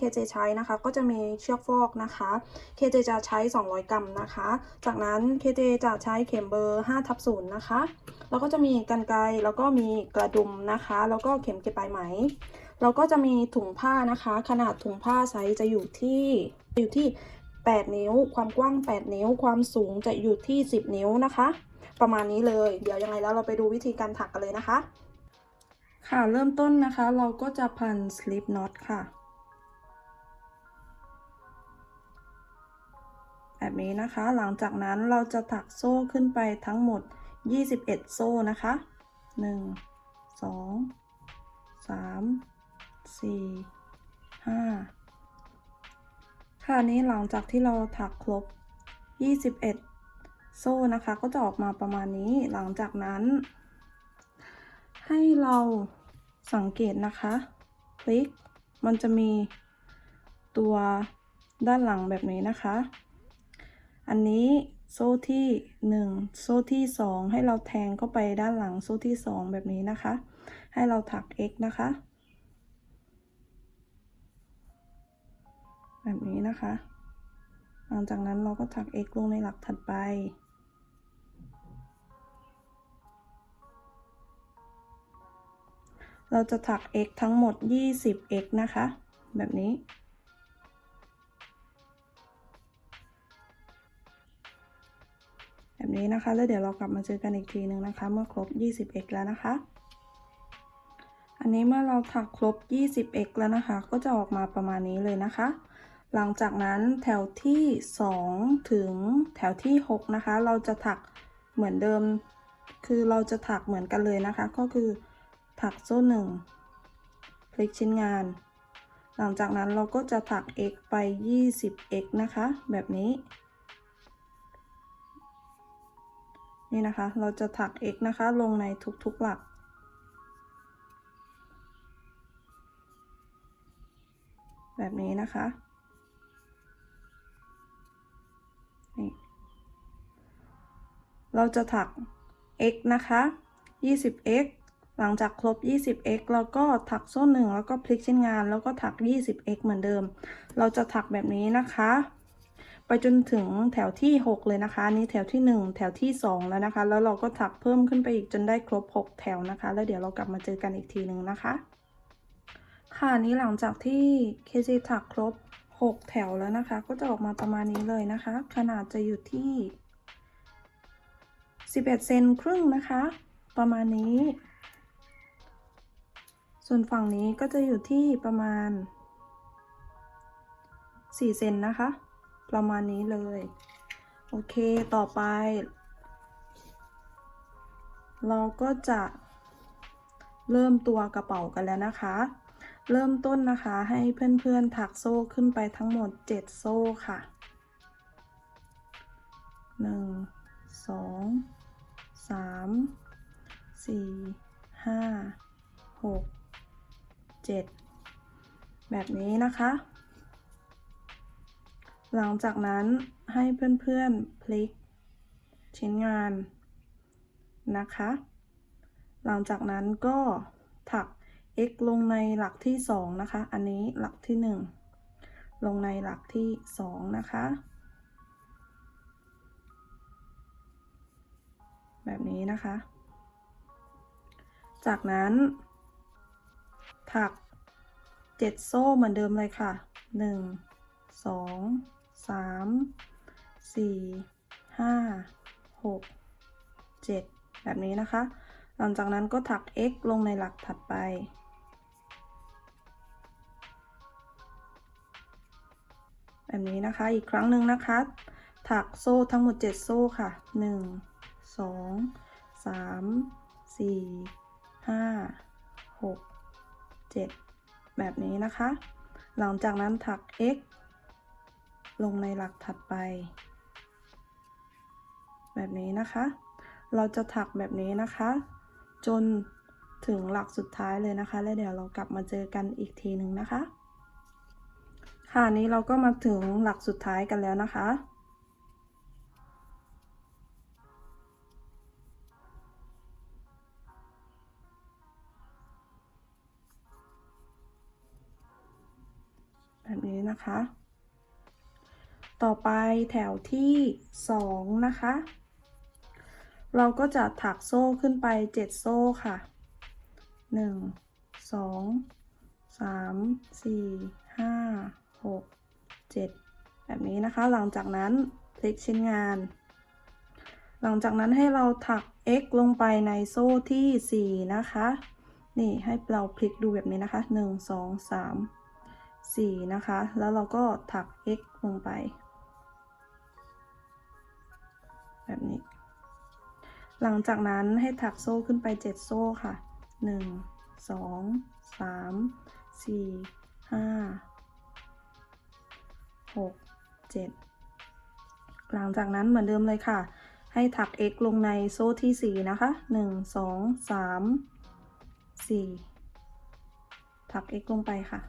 KJ ใช้นะคะ ก็จะมีเชือกฟอกนะคะ KJ จะใช้ 200 กรัมนะคะ จากนั้น KJ จะใช้เข็มเบอร์5ทับ0นย์นะคะ แล้วก็จะมีกรรไกรแล้วก็มีกระดุมนะคะ แล้วก็เข็มเก็บปลายไหมแล้วก็จะมีถุงผ้านะคะ ขนาดถุงผ้าไซส์จะอยู่ที่อยู่ที่ 8 นิ้ว ความกว้าง 8 นิ้ว ความสูงจะอยู่ที่ 10 นิ้วนะคะ ประมาณนี้เลย เดี๋ยวยังไงแล้วเราไปดูวิธีการถักกันเลยนะคะ ค่ะเริ่มต้นนะคะ เราก็จะพัน slip knot ค่ะ แบบนี้นะคะ หลังจากนั้นเราจะถักโซ่ขึ้นไปทั้งหมด 21 โซ่นะคะ 1 2 3 4 5 ค่ะนี้หลังจากที่เราถักครบ 21 โซ่นะคะ ก็จะออกมาประมาณนี้หลังจากนั้น ให้เราสังเกตนะคะ คลิกมันจะมีตัวด้านหลังแบบนี้นะคะ อันนี้โซ่ที่ 1 โซ่ที่ 2 ให้เราแทงเข้าไปด้านหลังโซ่ที่ 2 แบบนี้นะคะ ให้เราถัก x นะคะ แบบนี้นะคะ หลังจากนั้นเราก็ถัก x ลงในหลักถัดไป เราจะถัก x ทั้งหมด 20x นะคะ แบบนี้ แบบนี้นะคะ แล้วเดี๋ยวเรากลับมาเจอกันอีกทีหนึ่งนะคะ เมื่อครบ 20x แล้วนะคะ อันนี้เมื่อเราถักครบ 20x แล้วนะคะ ก็จะออกมาประมาณนี้เลยนะคะ หลังจากนั้นแถวที่ 2 ถึงแถวที่ 6 นะคะ เราจะถักเหมือนเดิม คือเราจะถักเหมือนกันเลยนะคะ ก็คือถักโซ่หนึ่งพลิกชิ้นงาน หลังจากนั้นเราก็จะถัก x ไป 20x นะคะ แบบนี้ นี่นะคะ เราจะถัก x นะคะ ลงในทุกๆหลัก แบบนี้นะคะนี่เราจะถัก x นะคะ 20x หลังจากครบ 20x แล้วก็ถักโซ่หนึ่งแล้วก็พลิกชิ้นงานแล้วก็ถัก 20x เหมือนเดิม เราจะถักแบบนี้นะคะ ไปจนถึงแถวที่ 6 เลยนะคะนนี้แถวที่ 1 แถวที่ 2 แล้วนะคะ แล้วเราก็ถักเพิ่มขึ้นไปอีกจนได้ครบ 6 แถวนะคะ แล้วเดี๋ยวเรากลับมาเจอกันอีกทีหนึ่งนะคะ ค่ะนี้หลังจากที่เคซีถักครบ 6 แถวแล้วนะคะ ก็จะออกมาประมาณนี้เลยนะคะ ขนาดจะอยู่ที่ 11 เซนครึ่งนะคะ ประมาณนี้ ส่วนฝั่งนี้ก็จะอยู่ที่ประมาณ 4 เซนนะคะ ประมาณนี้เลย โอเคต่อไป เราก็จะเริ่มตัวกระเป๋ากันแล้วนะคะ เริ่มต้นนะคะให้เพื่อนๆถักโซ่ขึ้นไปทั้งหมด 7 โซ่ค่ะ 1 2 3 4 5 6 7 แบบนี้นะคะ หลังจากนั้นให้เพื่อนๆพลิก ชิ้นงานนะคะ หลังจากนั้นก็ถัก x ลงในหลักที่ 2 นะคะ อันนี้หลักที่ 1 ลงในหลักที่ 2 นะคะ แบบนี้นะคะ จากนั้นถัก 7 โซ่เหมือนเดิมเลยค่ะ 1 2 3 4 5 6 7แบบนี้นะคะ หลังจากนั้นก็ถัก x ลงในหลักถัดไป แบบนี้นะคะ อีกครั้งหนึ่งนะคะ ถักโซ่ทั้งหมด 7 โซ่ค่ะ 1 2 3 4 5 6 7 แบบนี้นะคะ หลังจากนั้นถัก x ลงในหลักถัดไป แบบนี้นะคะ เราจะถักแบบนี้นะคะ จนถึงหลักสุดท้ายเลยนะคะ แล้วเดี๋ยวเรากลับมาเจอกันอีกทีหนึ่งนะคะ ค่ะนี้เราก็มาถึงหลักสุดท้ายกันแล้วนะคะแบบนี้นะคะ ต่อไปแถวที่สองนะคะ เราก็จะถักโซ่ขึ้นไปเจ็ดโซ่ค่ะหนึ่งสองสามสี่ห้าหกเจ็ดแบบนี้นะคะ หลังจากนั้นพลิกชิ้นงาน หลังจากนั้นให้เราถัก x ลงไปในโซ่ที่ 4 นะคะ นี่ให้เราพลิกดูแบบนี้นะคะ 1 2 3 4 นะคะ แล้วเราก็ถัก x ลงไป แบบนี้ หลังจากนั้นให้ถักโซ่ขึ้นไป 7 โซ่ค่ะ 1 2 3 4 5 6 7 หลังจากนั้นเหมือนเดิมเลยค่ะ ให้ถัก x ลงในโซ่ที่ 4 นะคะ 1 2 3 4 ถัก x ลงไปค่ะ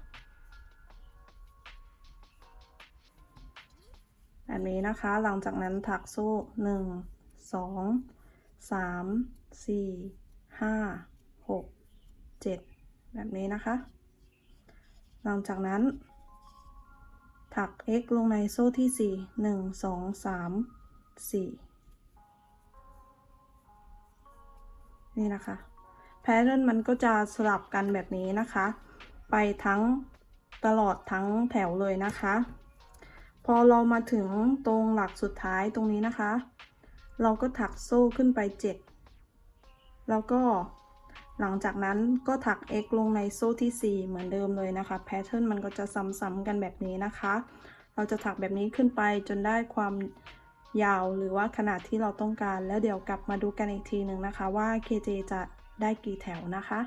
แบบนี้นะคะ หลังจากนั้นถักโซ่1 2 3 4 5 6 7แบบนี้นะคะ หลังจากนั้น ถัก x ลงในโซ่ที่4 1 2 3 4นี่นะคะแพทเทิร์นมันก็จะสลับกันแบบนี้นะคะ ไปทั้งตลอดทั้งแถวเลยนะคะ พอเรามาถึงตรงหลักสุดท้ายตรงนี้นะคะ เราก็ถักโซ่ขึ้นไป 7 แล้วก็หลังจากนั้นก็ถัก x ลงในโซ่ที่ 4 เหมือนเดิมเลยนะคะ แพทเทิร์นมันก็จะซ้ำๆกันแบบนี้นะคะ เราจะถักแบบนี้ขึ้นไปจนได้ความยาวหรือว่าขนาดที่เราต้องการ แล้วเดี๋ยวกลับมาดูกันอีกทีหนึ่งนะคะว่า KJ จะได้กี่แถวนะคะ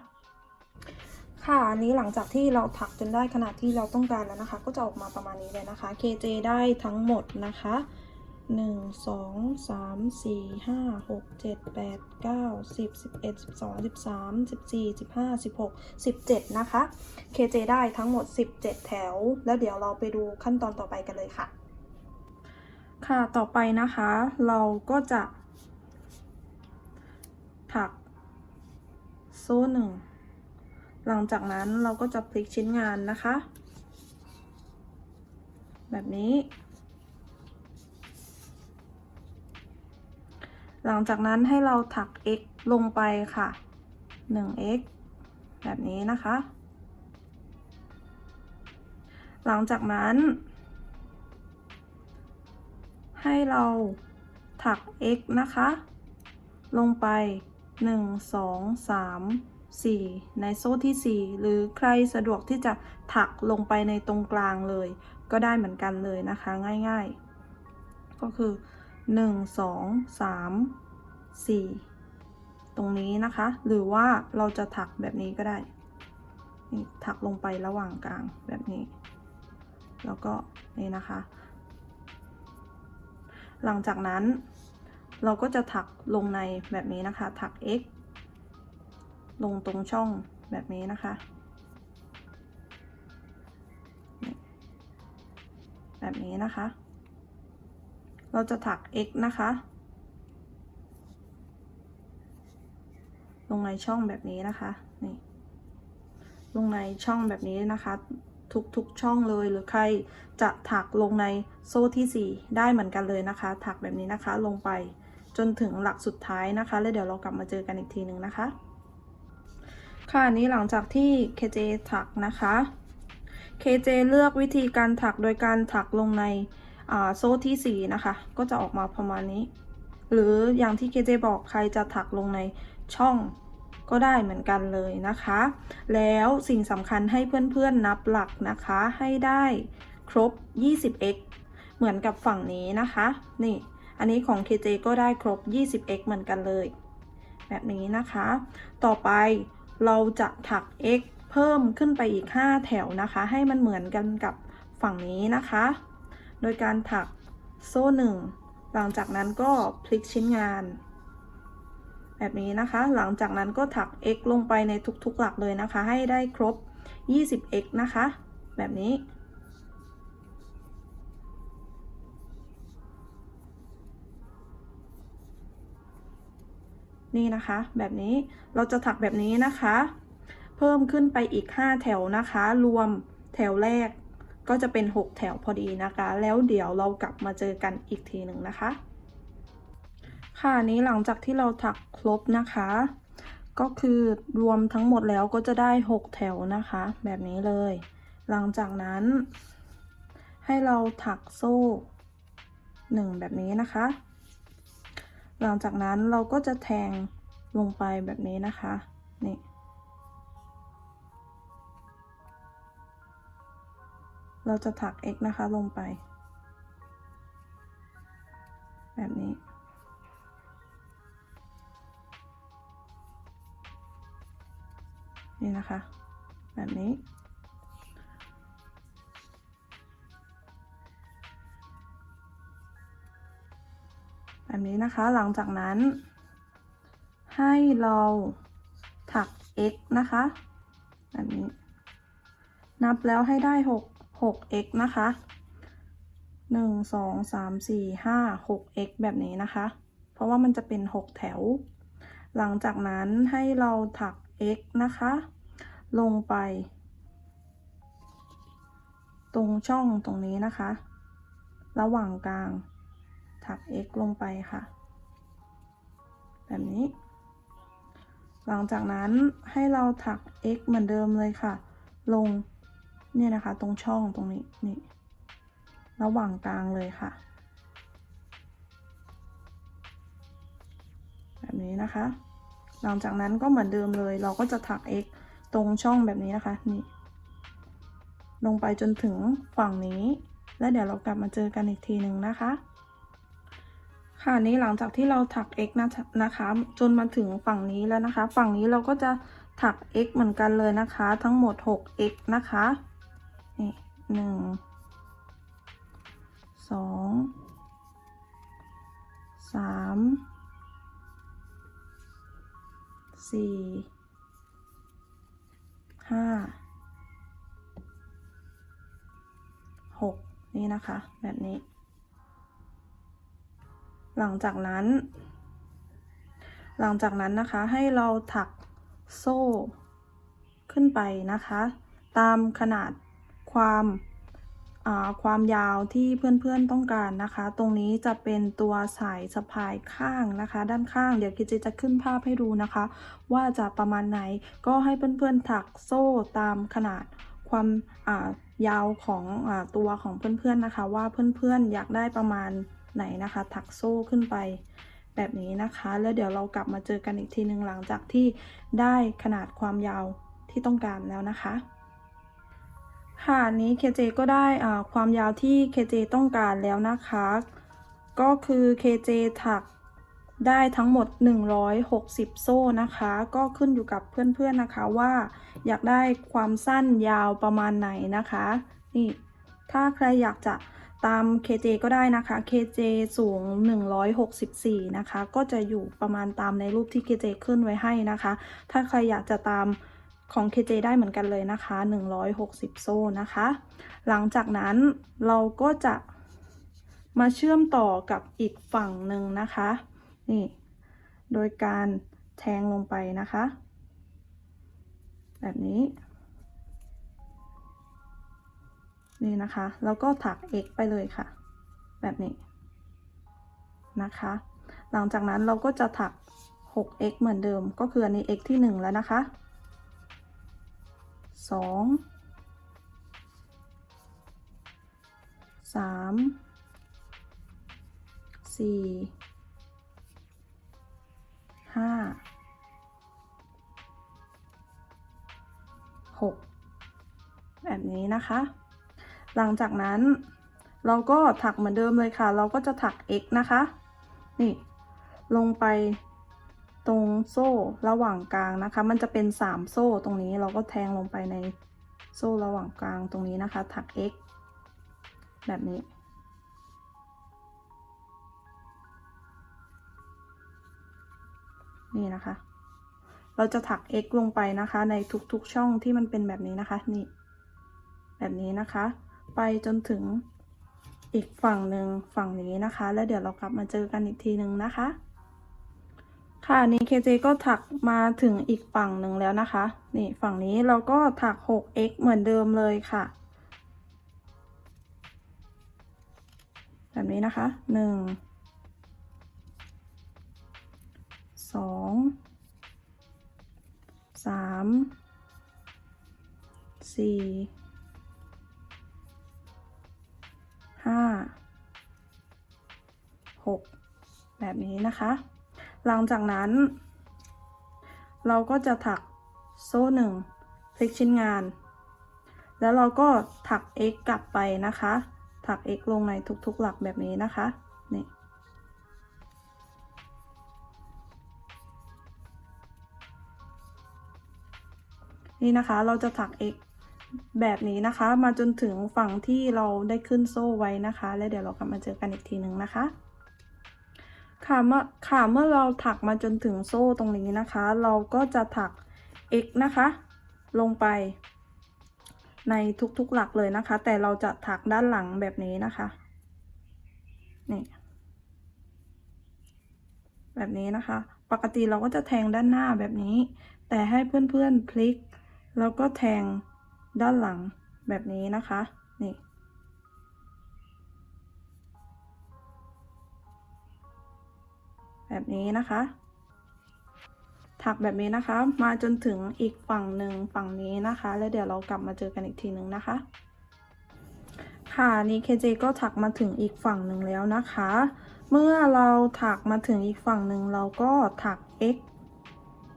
ค่ะ อันนี้หลังจากที่เราถักจนได้ขนาดที่เราต้องการแล้วนะคะ ก็จะออกมาประมาณนี้เลยนะคะ KJ ได้ทั้งหมดนะคะ 1 2 3 4 5 6 7 8 9 10 11 12 13 14 15 16 17 นะคะ KJ ได้ทั้งหมด 17 แถว แล้วเดี๋ยวเราไปดูขั้นตอนต่อไปกันเลยค่ะ ค่ะ ต่อไปนะคะ เราก็จะ ถัก โซ่หนึ่ง หลังจากนั้นเราก็จะพลิกชิ้นงานนะคะ แบบนี้ หลังจากนั้นให้เราถัก x ลงไปค่ะ 1x แบบนี้นะคะ หลังจากนั้น ให้เราถัก x นะคะ ลงไป 1 2 3 4 ในโซ่ที่ 4 หรือใครสะดวกที่จะถักลงไปในตรงกลางเลย ก็ได้เหมือนกันเลยนะคะง่ายๆ ก็คือ 1 2 3 4 ตรงนี้นะคะ หรือว่าเราจะถักแบบนี้ก็ได้ ถักลงไประหว่างกลางแบบนี้ แล้วก็นี่นะคะ หลังจากนั้นเราก็จะถักลงในแบบนี้นะคะ ถัก x ลงตรงช่องแบบนี้นะคะ แบบนี้นะคะ เราจะถัก x นะคะ ลงในช่องแบบนี้นะคะ นี่ ลงในช่องแบบนี้นะคะ ทุกๆช่องเลยหรือใครจะถักลงในโซ่ที่ 4 ได้เหมือนกันเลยนะคะ ถักแบบนี้นะคะลงไปจนถึงหลักสุดท้ายนะคะ แล้วเดี๋ยวเรากลับมาเจอกันอีกทีหนึ่งนะคะ ค่ะอันนี้หลังจากที่ KJ ถักนะคะ KJ เลือกวิธีการถักโดยการถักลงในโซ่ที่ 4 นะคะ ก็จะออกมาประมาณนี้ หรืออย่างที่ KJ บอกใครจะถักลงในช่องก็ได้เหมือนกันเลยนะคะ แล้วสิ่งสำคัญให้เพื่อนๆนับหลักนะคะ ให้ได้ครบ 20x เหมือนกับฝั่งนี้นะคะ นี่ อันนี้ของ KJ ก็ได้ครบ 20x เหมือนกันเลย แบบนี้นะคะ ต่อไป เราจะถัก x เพิ่มขึ้นไปอีก 5 แถวนะคะ ให้มันเหมือนกันกับฝั่งนี้นะคะ โดยการถักโซ่หนึ่งหลังจากนั้นก็พลิกชิ้นงาน แบบนี้นะคะ หลังจากนั้นก็ถัก x ลงไปในทุกๆหลักเลยนะคะ ให้ได้ครบ 20x นะคะ แบบนี้ นี่นะคะ แบบนี้เราจะถักแบบนี้นะคะ เพิ่มขึ้นไปอีก 5 แถวนะคะ รวมแถวแรกก็จะเป็น 6 แถวพอดีนะคะ แล้วเดี๋ยวเรากลับมาเจอกันอีกทีหนึ่งนะคะ ค่ะนนี้หลังจากที่เราถักครบนะคะ ก็คือรวมทั้งหมดแล้วก็จะได้ 6 แถวนะคะ แบบนี้เลย หลังจากนั้น ให้เราถักโซ่ 1 แบบนี้นะคะ หลังจากนั้นเราก็จะแทงลงไปแบบนี้นะคะ นี่ เราจะถัก x นะคะลงไป แบบนี้ นี่นะคะ แบบนี้ แบบนี้นะคะหลังจากนั้น ให้เราถัก x นะคะ แบบนี้ นับแล้วให้ได้6 6x นะคะ 1 2 3 4 5 6x แบบนี้นะคะ เพราะว่ามันจะเป็น 6 แถว หลังจากนั้นให้เราถัก x นะคะ ลงไป ตรงช่องตรงนี้นะคะ ระหว่างกลาง ถัก x ลงไปค่ะ แบบนี้ หลังจากนั้นให้เราถัก x เหมือนเดิมเลยค่ะ ลงเนี่ยนะคะ ตรงช่องตรงนี้นี่ระหว่างกลางเลยค่ะ แบบนี้นะคะ หลังจากนั้นก็เหมือนเดิมเลย เราก็จะถัก x ตรงช่องแบบนี้นะคะนี่ลงไปจนถึงฝั่งนี้ แล้วเดี๋ยวเรากลับมาเจอกันอีกทีหนึ่งนะคะ ค่ะนี้หลังจากที่เราถัก x นะนะคะจนมาถึงฝั่งนี้แล้วนะคะ ฝั่งนี้เราก็จะถัก x เหมือนกันเลยนะคะ ทั้งหมด 6x นะคะนี่หนึ่งสองสามสี่ห้าหกนี่นะคะ แบบนี้ หลังจากนั้น หลังจากนั้นนะคะให้เราถักโซ่ขึ้นไปนะคะ ตามขนาดความความยาวที่เพื่อนๆต้องการนะคะ ตรงนี้จะเป็นตัวสายสะพายข้างนะคะ ด้านข้าง เดี๋ยวกิจจะขึ้นภาพให้ดูนะคะ ว่าจะประมาณไหน ก็ให้เพื่อนๆถักโซ่ตามขนาดความยาวของอตัวของเพื่อนๆนะคะ ว่าเพื่อนๆอยากได้ประมาณ ไหนนะคะ ถักโซ่ขึ้นไปแบบนี้นะคะ แล้วเดี๋ยวเรากลับมาเจอกันอีกทีหนึ่งหลังจากที่ได้ขนาดความยาวที่ต้องการแล้วนะคะ ค่ะนี้ KJ ก็ได้ความยาวที่ KJ ต้องการแล้วนะคะ ก็คือ KJ ถักได้ทั้งหมด 160 โซ่นะคะ ก็ขึ้นอยู่กับเพื่อนๆนะคะว่าอยากได้ความสั้นยาวประมาณไหนนะคะ นี่ ถ้าใครอยากจะ ตาม KJ ก็ได้นะคะ KJ สูง 164 นะคะ ก็จะอยู่ประมาณตามในรูปที่ KJ ขึ้นไว้ให้นะคะ ถ้าใครอยากจะตามของ KJ ได้เหมือนกันเลยนะคะ 160 โซ่นะคะ หลังจากนั้นเราก็จะมาเชื่อมต่อกับอีกฝั่งหนึ่งนะคะ นี่ โดยการแทงลงไปนะคะ แบบนี้ นี่นะคะ แล้วก็ถัก x ไปเลยค่ะ แบบนี้นะคะ หลังจากนั้นเราก็จะถัก 6x เหมือนเดิม ก็คืออันนี้ x ที่ 1 แล้วนะคะสองสามสี่ห้าหกแบบนี้นะคะ หลังจากนั้นเราก็ถักเหมือนเดิมเลยค่ะ เราก็จะถัก x นะคะ นี่ ลงไปตรงโซ่ระหว่างกลางนะคะ มันจะเป็นสามโซ่ตรงนี้เราก็แทงลงไปในโซ่ระหว่างกลางตรงนี้นะคะ ถัก x แบบนี้ นี่นะคะ เราจะถัก x ลงไปนะคะ ในทุกๆช่องที่มันเป็นแบบนี้นะคะ นี่ แบบนี้นะคะ ไปจนถึงอีกฝั่งหนึ่งฝั่งนี้นะคะ แล้วเดี๋ยวเรากลับมาเจอกันอีกทีหนึ่งนะคะ ค่ะนี่เคเจก็ถักมาถึงอีกฝั่งหนึ่งแล้วนะคะ นี่ฝั่งนี้เราก็ถัก 6x เหมือนเดิมเลยค่ะ แบบนี้นะคะ 1 2 3 4 ห้าหกแบบนี้นะคะ หลังจากนั้น เราก็จะถักโซ่หนึ่งพลิกชิ้นงาน แล้วเราก็ถัก x กลับไปนะคะ ถัก x ลงในทุกๆหลักแบบนี้นะคะนี่นี่นะคะ เราจะถัก x แบบนี้นะคะ มาจนถึงฝั่งที่เราได้ขึ้นโซ่ไว้นะคะ แล้วเดี๋ยวเรากลับมาเจอกันอีกทีหนึ่งนะคะค่ะเมื่อค่ะเมื่อเราถักมาจนถึงโซ่ตรงนี้นะคะ เราก็จะถัก x นะคะ ลงไป ในทุกๆหลักเลยนะคะ แต่เราจะถักด้านหลังแบบนี้นะคะนี่แบบนี้นะคะ ปกติเราก็จะแทงด้านหน้าแบบนี้ แต่ให้เพื่อนๆพลิก แล้วก็แทง ด้านหลังแบบนี้นะคะ นี่ แบบนี้นะคะ ถักแบบนี้นะคะ มาจนถึงอีกฝั่งหนึ่งฝั่งนี้นะคะ แล้วเดี๋ยวเรากลับมาเจอกันอีกทีหนึ่งนะคะ ค่ะนี่เคเจก็ถักมาถึงอีกฝั่งหนึ่งแล้วนะคะ เมื่อเราถักมาถึงอีกฝั่งหนึ่งเราก็ถัก x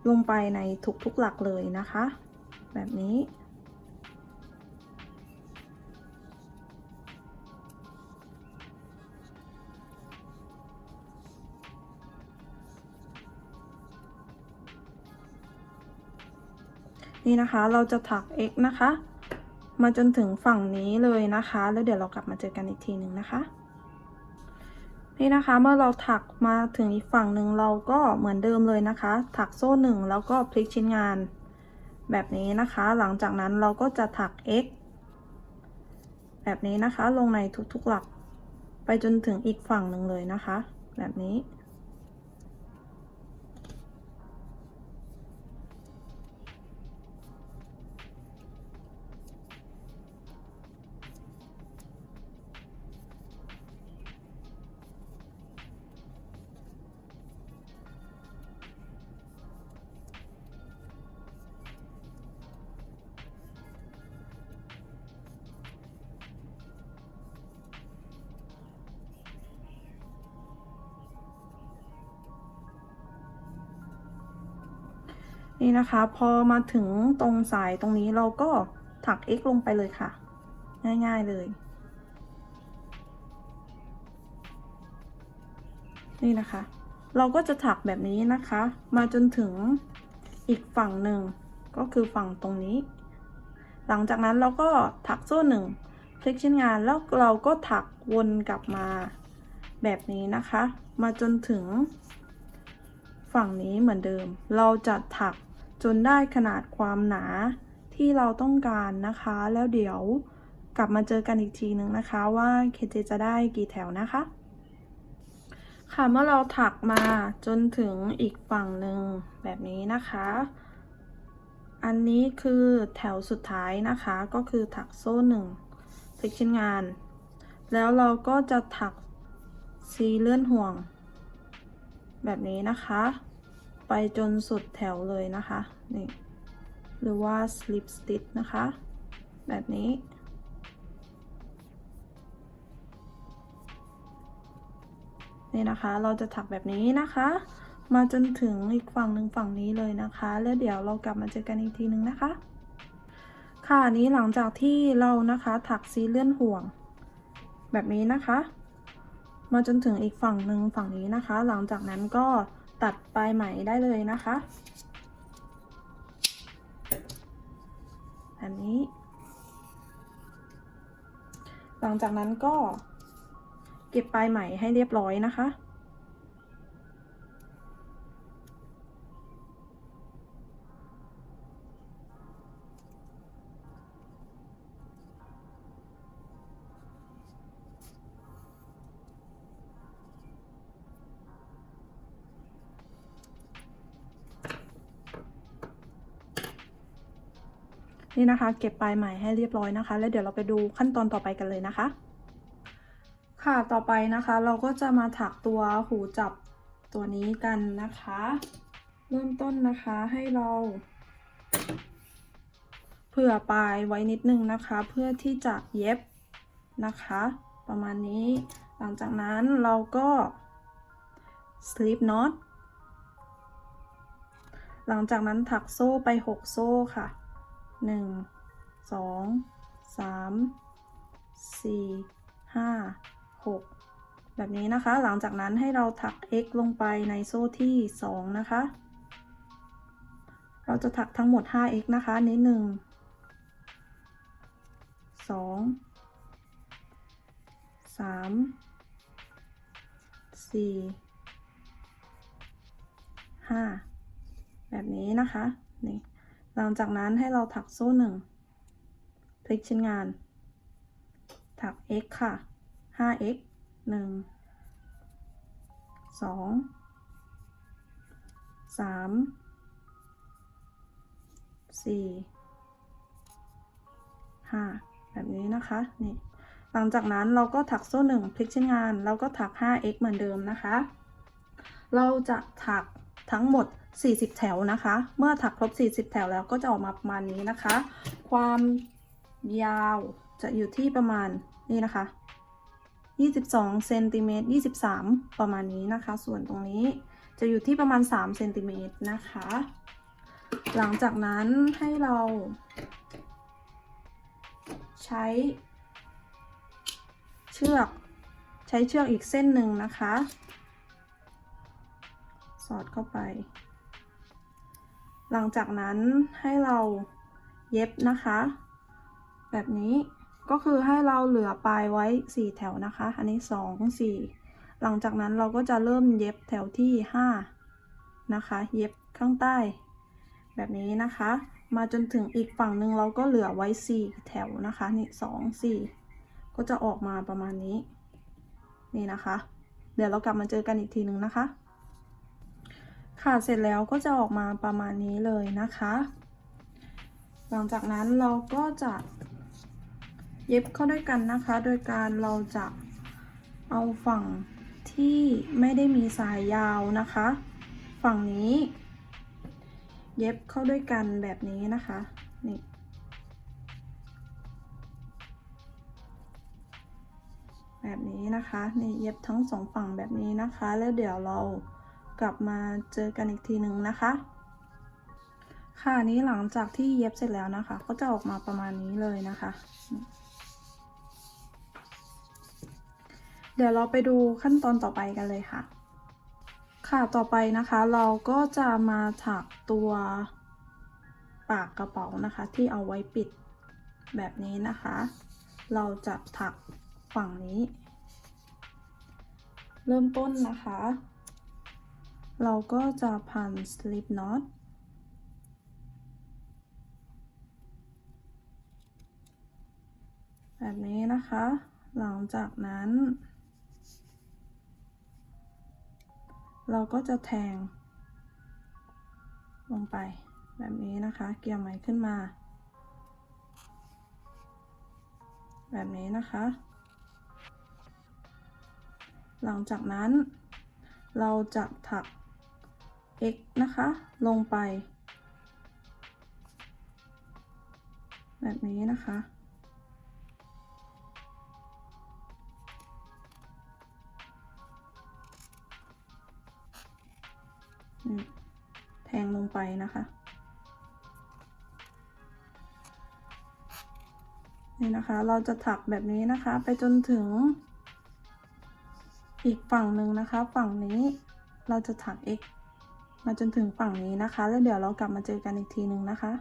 ลงไปในทุกๆหลักเลยนะคะ แบบนี้ นี่นะคะ เราจะถัก x นะคะ มาจนถึงฝั่งนี้เลยนะคะ แล้วเดี๋ยวเรากลับมาเจอกันอีกทีหนึ่งนะคะ นี่นะคะ เมื่อเราถักมาถึงอีกฝั่งหนึ่งเราก็เหมือนเดิมเลยนะคะ ถักโซ่หนึ่งแล้วก็พลิกชิ้นงานแบบนี้นะคะ หลังจากนั้นเราก็จะถัก x แบบนี้นะคะ ลงในทุกๆหลัก ไปจนถึงอีกฝั่งหนึ่งเลยนะคะ แบบนี้ นี่นะคะ พอมาถึงตรงสายตรงนี้เราก็ถัก x ลงไปเลยค่ะ ง่ายๆเลย นี่นะคะ เราก็จะถักแบบนี้นะคะ มาจนถึงอีกฝั่งหนึ่งก็คือฝั่งตรงนี้ หลังจากนั้นเราก็ถักโซ่หนึ่งพลิกชิ้นงานแล้วเราก็ถักวนกลับมาแบบนี้นะคะ มาจนถึงฝั่งนี้เหมือนเดิม เราจะถัก จนได้ขนาดความหนาที่เราต้องการนะคะ แล้วเดี๋ยวกลับมาเจอกันอีกทีหนึ่งนะคะว่าเคเจจะได้กี่แถวนะคะ ค่ะเมื่อเราถักมาจนถึงอีกฝั่งหนึ่งแบบนี้นะคะ อันนี้คือแถวสุดท้ายนะคะก็คือถักโซ่หนึ่งพลิกชิ้นงาน แล้วเราก็จะถักซีเลื่อนห่วง แบบนี้นะคะ ไปจนสุดแถวเลยนะคะ นี่ หรือว่า slip stitch นะคะ แบบนี้ นี่นะคะ เราจะถักแบบนี้นะคะ มาจนถึงอีกฝั่งหนึ่งฝั่งนี้เลยนะคะ แล้วเดี๋ยวเรากลับมาเจอกันอีกทีหนึ่งนะคะ ค่ะนนี้หลังจากที่เรานะคะถักซีเลื่อนห่วง แบบนี้นะคะ มาจนถึงอีกฝั่งหนึ่งฝั่งนี้นะคะ หลังจากนั้นก็ ตัดปลายไหมได้เลยนะคะแบบนี้ หลังจากนั้นก็เก็บปลายไหมให้เรียบร้อยนะคะ นี่นะคะ เก็บปลายไหมให้เรียบร้อยนะคะ แล้วเดี๋ยวเราไปดูขั้นตอนต่อไปกันเลยนะคะ ค่ะต่อไปนะคะ เราก็จะมาถักตัวหูจับตัวนี้กันนะคะ เริ่มต้นนะคะให้เราเผื่อปลายไว้นิดนึงนะคะ เพื่อที่จะเย็บนะคะ ประมาณนี้หลังจากนั้นเราก็ slip knot หลังจากนั้นถักโซ่ไป 6 โซ่ค่ะ 1 2 3 4 5 6แบบนี้นะคะ หลังจากนั้นให้เราถัก x ลงไปในโซ่ที่ 2 นะคะ เราจะถักทั้งหมด 5x นะคะอันนี้1 2 3 4 5 แบบนี้นะคะ นี่ หลังจากนั้นให้เราถักโซ่หนึ่งพลิกชิ้นงาน ถัก x ค่ะ 5x 1 2 3 4 5 แบบนี้นะคะ นี่ หลังจากนั้นเราก็ถักโซ่หนึ่งพลิกชิ้นงานแล้วก็ถัก 5x เหมือนเดิมนะคะ เราจะถักทั้งหมด 40 แถวนะคะ เมื่อถักครบ 40 แถวแล้วก็จะออกมาประมาณนี้นะคะ ความยาวจะอยู่ที่ประมาณนี่นะคะ 22เซนติเมตร23 ประมาณนี้นะคะ ส่วนตรงนี้จะอยู่ที่ประมาณ3เซนติเมตรนะคะ หลังจากนั้นให้เรา ใช้เชือกใช้เชือกอีกเส้นหนึ่งนะคะ สอดเข้าไป หลังจากนั้นให้เราเย็บนะคะ แบบนี้ก็คือให้เราเหลือปลายไว้ 4 แถวนะคะ อันนี้ 2 4 หลังจากนั้นเราก็จะเริ่มเย็บแถวที่ 5 นะคะ เย็บข้างใต้ แบบนี้นะคะ มาจนถึงอีกฝั่งหนึ่งเราก็เหลือไว้ 4 แถวนะคะ นี่ 2 4 ก็จะออกมาประมาณนี้ นี่นะคะ เดี๋ยวเรากลับมาเจอกันอีกทีหนึ่งนะคะ ค่ะเสร็จแล้วก็จะออกมาประมาณนี้เลยนะคะ หลังจากนั้นเราก็จะเย็บเข้าด้วยกันนะคะ โดยการเราจะเอาฝั่งที่ไม่ได้มีสายยาวนะคะ ฝั่งนี้ เย็บเข้าด้วยกันแบบนี้นะคะนี่แบบนี้นะคะนี่เย็บทั้งสองฝั่งแบบนี้นะคะ แล้วเดี๋ยวเรา กลับมาเจอกันอีกทีหนึ่งนะคะ ค่ะนี้หลังจากที่เย็บเสร็จแล้วนะคะ ก็จะออกมาประมาณนี้เลยนะคะ เดี๋ยวเราไปดูขั้นตอนต่อไปกันเลยค่ะ ค่ะต่อไปนะคะเราก็จะมาถักตัวปากกระเป๋านะคะ ที่เอาไว้ปิดแบบนี้นะคะ เราจะถักฝั่งนี้ เริ่มต้นนะคะ เราก็จะพัน slip knot แบบนี้นะคะ หลังจากนั้น เราก็จะแทง ลงไปแบบนี้นะคะ เกี่ยวไหมขึ้นมา แบบนี้นะคะ หลังจากนั้น เราจะถัก x นะคะ ลงไป แบบนี้นะคะ แทงลงไปนะคะ นี่นะคะ เราจะถักแบบนี้นะคะ ไปจนถึง อีกฝั่งหนึ่งนะคะ ฝั่งนี้เราจะถัก x มาจนถึงฝั่งนี้นะคะ แล้วเดี๋ยวเรากลับมาเจอกันอีกทีหนึ่งนะคะ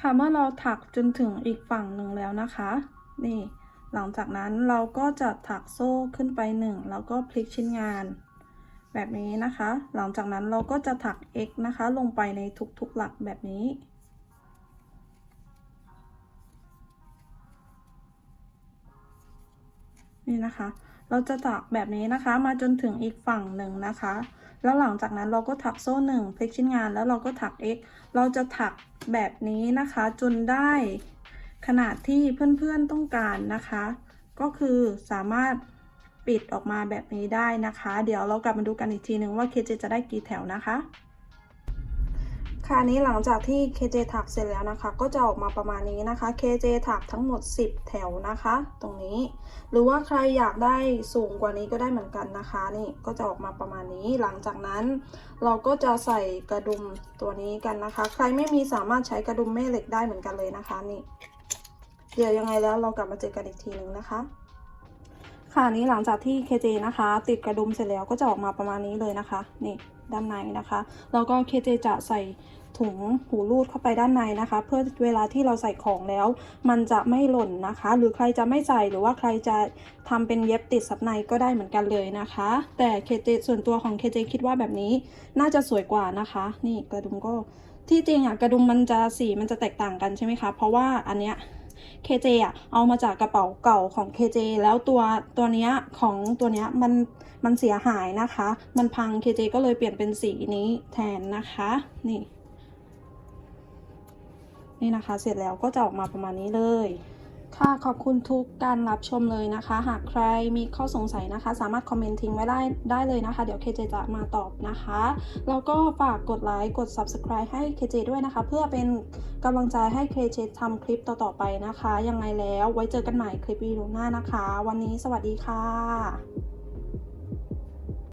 ค่ะเมื่อเราถักจนถึงอีกฝั่งหนึ่งแล้วนะคะ นี่ หลังจากนั้นเราก็จะถักโซ่ขึ้นไปหนึ่งแล้วก็พลิกชิ้นงาน แบบนี้นะคะ หลังจากนั้นเราก็จะถัก x นะคะ ลงไปในทุกๆหลักแบบนี้นี่นะคะ เราจะถักแบบนี้นะคะ มาจนถึงอีกฝั่งหนึ่งนะคะ แล้วหลังจากนั้นเราก็ถักโซ่หนึ่งพลิกชิ้นงานแล้วเราก็ถัก x เราจะถักแบบนี้นะคะ จนได้ขนาดที่เพื่อนๆต้องการนะคะ ก็คือสามารถปิดออกมาแบบนี้ได้นะคะ เดี๋ยวเรากลับมาดูกันอีกทีหนึ่งว่า KJ จะได้กี่แถวนะคะ ค่ะนี้หลังจากที่ KJ ถักเสร็จแล้วนะคะ ก็จะออกมาประมาณนี้นะคะ KJ ถักทั้งหมด 10 แถวนะคะ ตรงนี้ หรือว่าใครอยากได้สูงกว่านี้ก็ได้เหมือนกันนะคะ นี่ก็จะออกมาประมาณนี้ หลังจากนั้นเราก็จะใส่กระดุมตัวนี้กันนะคะ ใครไม่มีสามารถใช้กระดุมแม่เหล็กได้เหมือนกันเลยนะคะนี่ เดี๋ยวยังไงแล้วเรากลับมาเจอกันอีกทีหนึ่งนะคะค่ะนี้หลังจากที่ KJ นะคะ ติดกระดุมเสร็จแล้วก็จะออกมาประมาณนี้เลยนะคะ นี่ด้านในนะคะ แล้วก็ KJ จะใส่ ถุงหูรูดเข้าไปด้านในนะคะ เพื่อเวลาที่เราใส่ของแล้ว มันจะไม่หล่นนะคะ หรือใครจะไม่ใส่หรือว่าใครจะทำเป็นเย็บติดซับในก็ได้เหมือนกันเลยนะคะ แต่ KJ ส่วนตัวของ KJ คิดว่าแบบนี้น่าจะสวยกว่านะคะ นี่กระดุมก็ที่จริงอะกระดุมมันจะสีมันจะแตกต่างกันใช่ไหมคะ เพราะว่าอันเนี้ย KJ อะเอามาจากกระเป๋าเก่าของ KJ แล้วตัวตัวเนี้ยของตัวเนี้ยมันมันเสียหายนะคะ มันพัง KJ ก็เลยเปลี่ยนเป็นสีนี้แทนนะคะ นี่ นี่นะคะ เสร็จแล้วก็จะออกมาประมาณนี้เลย ค่ะขอบคุณทุกการรับชมเลยนะคะ หากใครมีข้อสงสัยนะคะ สามารถคอมเมนต์ทิ้งไว้ได้ได้เลยนะคะ เดี๋ยว KJ จะมาตอบนะคะ แล้วก็ฝากกดไลค์กด Subscribe ให้ KJ ด้วยนะคะ เพื่อเป็นกำลังใจให้ KJ ทำคลิปต่อๆไปนะคะ ยังไงแล้วไว้เจอกันใหม่คลิปวิดีโอหน้านะคะ วันนี้สวัสดีค่ะ